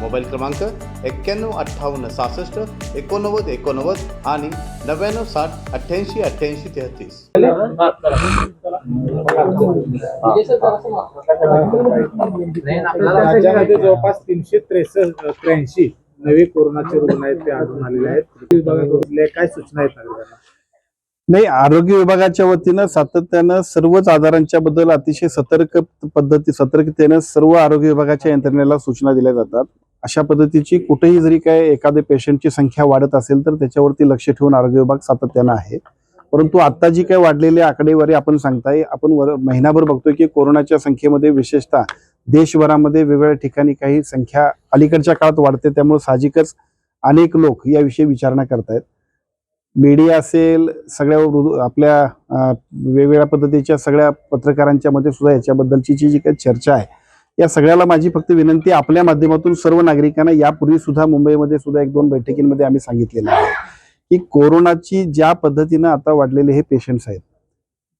Mobile क्रमांक एक्क्याण्णव अठ्ठावन्न सहासष्ट एकोणनव्वद एकोणनव्वद आणि नव्याण्णव साठ अठ्ठ्याऐंशी अठ्ठ्याऐंशी तेहतीस. राज्यामध्ये जवळपास तीनशे त्रेसष्ट त्र्याऐंशी नवे कोरोनाचे रुग्ण आहेत ते आढळून आलेले आहेत. विभागाकडून काय सूचना आहेत नागरिकांना नाही आरोग्य विभागाच्या वतीनं सातत्यानं सर्वच आजारांच्या बद्दल अतिशय सतर्क पद्धती सतर्कतेनं सर्व आरोग्य विभागाच्या यंत्रणेला सूचना दिल्या जातात. अशा पद्धतीची कुठेही जरी काय एखाद्या पेशंटची संख्या वाढत असेल तर त्याच्यावरती लक्ष ठेवून आरोग्य विभाग सातत्यानं आहे. परंतु आता जी काय वाढलेली आकडेवारी आपण सांगताय आपण वर महिनाभर बघतोय की कोरोनाच्या संख्येमध्ये विशेषतः देशभरामध्ये वेगवेगळ्या ठिकाणी काही संख्या अलीकडच्या काळात वाढते त्यामुळे साहजिकच अनेक लोक याविषयी विचारणा करतायत. मीडिया असेल सगळ्या आपल्या वेगवेगळ्या पद्धतीच्या सगळ्या पत्रकारांच्या मध्ये सुद्धा याच्याबद्दलची जी जी काही चर्चा आहे या सगळ्याला माझी फक्त विनंती आपल्या माध्यमातून सर्व नागरिकांना यापूर्वी सुद्धा मुंबईमध्ये सुद्धा एक दोन बैठकींमध्ये आम्ही सांगितलेलं आहे की कोरोनाची ज्या पद्धतीनं आता वाढलेले हे पेशंट्स आहेत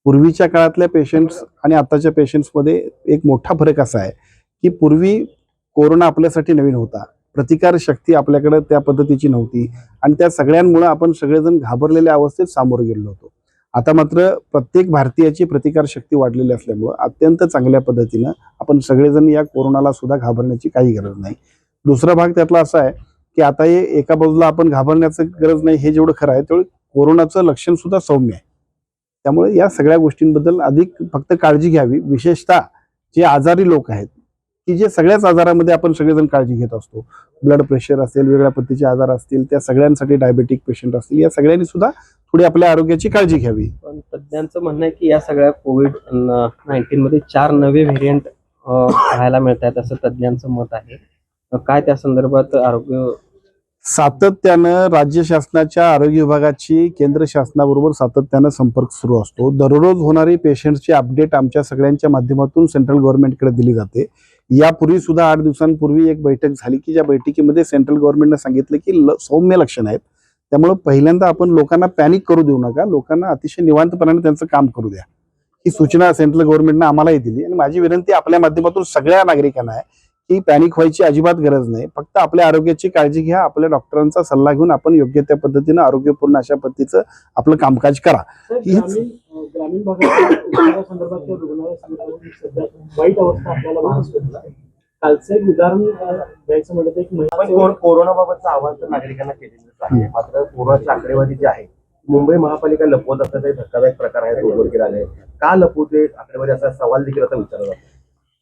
पूर्वीच्या काळातल्या पेशंट्स आणि आताच्या पेशंट्समध्ये एक मोठा फरक असा आहे की पूर्वी कोरोना आपल्यासाठी नवीन होता प्रतिकार शक्ती आपल्याकडे त्या पद्धतीची नव्हती आणि त्या सगळ्यांमुळे आपण सगळेजण घाबरलेल्या अवस्थेत सामोरे गेलो होतो. आता मात्र प्रत्येक भारतीयाची प्रतिकार शक्ती वाढलेली असल्यामुळं अत्यंत चांगल्या पद्धतीनं आपण सगळेजण या कोरोनाला सुद्धा घाबरण्याची काही गरज नाही. दुसरा भाग त्यातला असा आहे की आता हे एका बाजूला आपण घाबरण्याचं गरज नाही हे जेवढं खरं आहे तेवढं कोरोनाचं लक्षण सुद्धा सौम्य आहे. त्यामुळे या सगळ्या गोष्टींबद्दल अधिक फक्त काळजी घ्यावी. विशेषतः जे आजारी लोक आहेत की जे सगळ्याच आजारामध्ये आपण सगळेजण काळजी घेत असतो. ब्लड प्रेशर असेल वेगळ्या पद्धतीचे आजार असतील त्या सगळ्यांसाठी डायबेटिक पेशंट असतील या सगळ्यांनी सुद्धा थोडी आपल्या आरोग्याची काळजी घ्यावी. पण तज्ज्ञांचं म्हणणं आहे की या सगळ्या कोविड नाईन्टीन मध्ये चार नवे व्हेरियंट पाहायला मिळत आहेत असं तज्ज्ञांचं मत आहे. काय त्या संदर्भात आरोग्य सातत्यानं राज्य शासनाच्या आरोग्य विभागाची केंद्र शासनाबरोबर सातत्यानं संपर्क सुरू असतो. दररोज होणारी पेशंटची अपडेट आमच्या सगळ्यांच्या माध्यमातून सेंट्रल गव्हर्नमेंटकडे दिली जाते. यापूर्वी सुद्धा आठ दिवसांपूर्वी एक बैठक झाली की ज्या बैठकीमध्ये सेंट्रल गव्हर्नमेंटने सांगितलं की सौम्य लक्षण आहेत. त्यामुळे पहिल्यांदा आपण लोकांना पॅनिक करू देऊ नका. लोकांना अतिशय निवांतपणाने त्यांचं काम करू द्या. ही सूचना सेंट्रल गव्हर्नमेंटनं आम्हालाही दिली. आणि माझी विनंती आपल्या माध्यमातून सगळ्या नागरिकांना आहे की पॅनिक व्हायची अजिबात गरज नाही. फक्त आपल्या आरोग्याची काळजी घ्या. आपल्या डॉक्टरांचा सल्ला घेऊन आपण योग्य त्या पद्धतीनं आरोग्यपूर्ण अशा पद्धतीचं आपलं कामकाज करा. ग्रामीण अं, कालचं एक उदाहरण द्यायचं म्हटलं तर एक महिला कोर- कोरोनाबाबतचं आवाहन तर नागरिकांना केलेलंच आहे. मात्र कोरोनाची आकडेवारी जी आहे मुंबई महापालिका लपवत असल्याचा एक धक्कादायक प्रकार आहे तो उघडकीला आले. का लपवते आकडेवारी असा सवाल देखील आता विचारला जातो.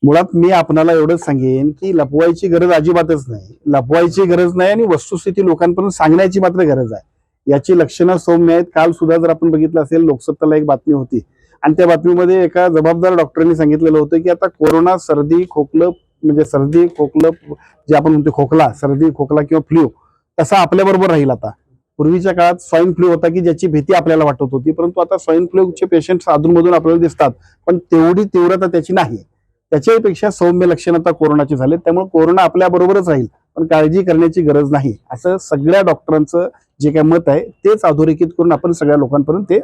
मुळात मी आपणाला एवढंच सांगेन की लपवायची गरज अजिबातच नाही. लपवायची गरज नाही आणि वस्तुस्थिती लोकांपर्यंत सांगण्याची मात्र गरज आहे. याची लक्षणं सौम्य आहेत. काल सुद्धा जर आपण बघितलं असेल लोकसत्ताला एक बातमी होती. आणि त्या बातमीमध्ये एका जबाबदार डॉक्टरांनी सांगितलेलं होतं की आता कोरोना सर्दी खोकलं म्हणजे सर्दी खोकलं जे आपण म्हणतो खोकला सर्दी खोकला किंवा फ्ल्यू तसा आपल्याबरोबर राहील आता. पूर्वीच्या काळात स्वाईन फ्लू होता की ज्याची भीती आपल्याला वाटत होती परंतु आता स्वाईन फ्लूचे पेशंट अधूनमधून आपल्याला दिसतात पण तेवढी तीव्रता त्याची नाही त्याच्यापेक्षा सौम्य लक्षण आता कोरोनाची झाले त्यामुळे कोरोना आपल्या बरोबरच राहील. पण काळजी करण्याची गरज नाही. असं सगळ्या डॉक्टरांचं जे काही मत आहे तेच अधोरेखित करून आपण सगळ्या लोकांपर्यंत ते.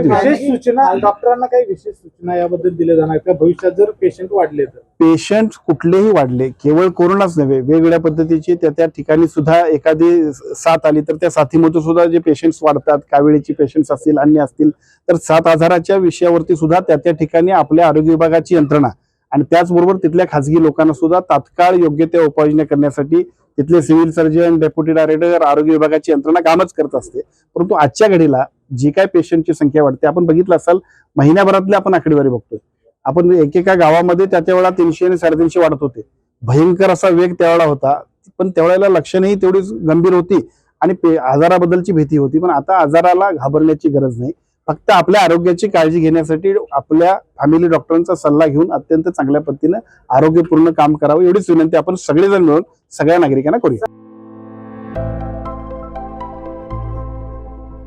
विशेष सूचना डॉक्टरांना काही विशेष सूचना याबद्दल दिल्या जाणार का? भविष्यात जर पेशंट वाढले तर. पेशंट कुठलेही वाढले केवळ कोरोनाच नव्हे वेगवेगळ्या पद्धतीची त्या त्या ठिकाणी सुद्धा एखादी साथ आली तर त्या साथीमध्ये सुद्धा जे पेशंट्स वाढतात कावेळीची पेशंट्स असतील अन्य असतील तर सात आजाराच्या विषयावरती सुद्धा त्या त्या ठिकाणी आपल्या आरोग्य विभागाची यंत्रणा आणि त्याचबरोबर तिथल्या खासगी लोकांना सुद्धा तात्काळ योग्य त्या उपाययोजना करण्यासाठी तिथले सिव्हिल सर्जन डेप्युटी डायरेक्टर आरोग्य विभागाची यंत्रणा कामच करत असते. परंतु आजच्या घडीला जी काय पेशंटची संख्या वाढते आपण बघितलं असाल महिन्याभरातली आपण आकडेवारी बघतोय. आपण एकेका गावामध्ये त्या त्यावेळेला तीनशे आणि साडेतीनशे वाढत होते. भयंकर असा वेग त्यावेळेला होता पण त्यावेळेला लक्षणही तेवढीच गंभीर होती आणि पे- आजाराबद्दलची भीती होती. पण आता आजाराला घाबरण्याची गरज नाही. फक्त आपल्या आरोग्याची काळजी घेण्यासाठी आपल्या फॅमिली डॉक्टरांचा सल्ला घेऊन अत्यंत चांगल्या पद्धतीनं आरोग्यपूर्ण काम करावं एवढीच विनंती आपण सगळेजण मिळून सगळ्या नागरिकांना करूया.